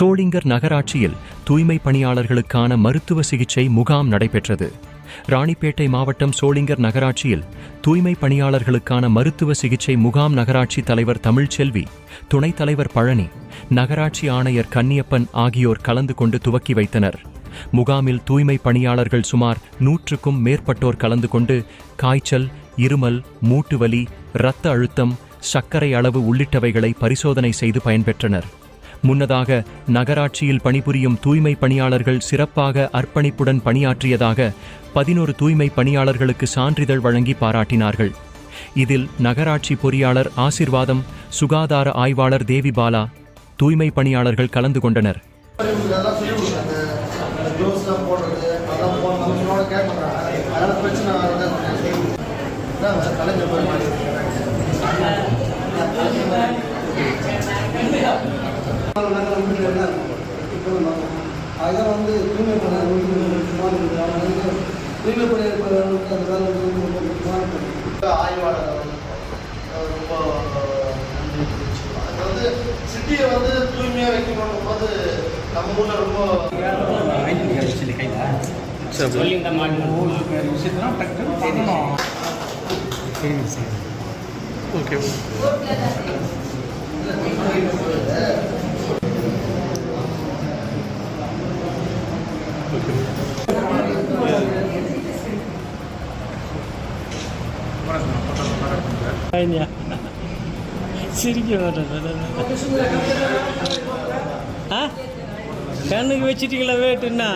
சோளிங்கர் நகராட்சியில் தூய்மை பணியாளர்களுக்கான மருத்துவ சிகிச்சை முகாம் நடைபெற்றது. ராணிப்பேட்டை மாவட்டம் சோளிங்கர் நகராட்சியில் தூய்மை பணியாளர்களுக்கான மருத்துவ சிகிச்சை முகாம் நகராட்சி தலைவர் தமிழ்ச்செல்வி துணைத் தலைவர் பழனி நகராட்சி ஆணையர் கன்னியப்பன் ஆகியோர் கலந்து கொண்டு துவக்கி வைத்தனர். முகாமில் தூய்மை பணியாளர்கள் சுமார் நூற்றுக்கும் மேற்பட்டோர் கலந்து கொண்டு காய்ச்சல் இருமல் மூட்டுவலி இரத்த அழுத்தம் சர்க்கரை அளவு உள்ளிட்டவைகளை பரிசோதனை செய்து பயன்பெற்றனர். முன்னதாக நகராட்சியில் பணிபுரியும் தூய்மை பணியாளர்கள் சிறப்பாக அர்ப்பணிப்புடன் பணியாற்றியதாக பதினோரு தூய்மை பணியாளர்களுக்கு சான்றிதழ் வழங்கி பாராட்டினார்கள். இதில் நகராட்சி பொறியாளர் ஆசிர்வாதம் சுகாதார ஆய்வாளர் தேவி பாலா தூய்மை பணியாளர்கள் கலந்து கொண்டனர். பிரச்சனை அதுதான் வந்து தூய்மை தூய்மை பணியாளர்களுக்கு அந்த வேலை வந்து ஆய்வாளர் ரொம்ப அது வந்து சிட்டியை வந்து தூய்மையாக வைக்கணும் போது நம்ம ஊரில் ரொம்ப சொல்லி இந்த மாதிரி சிரிக்க மாட்டேன் ஆ? கண்ணுக்கு வச்சிட்டீங்களா வேட்டுன்னா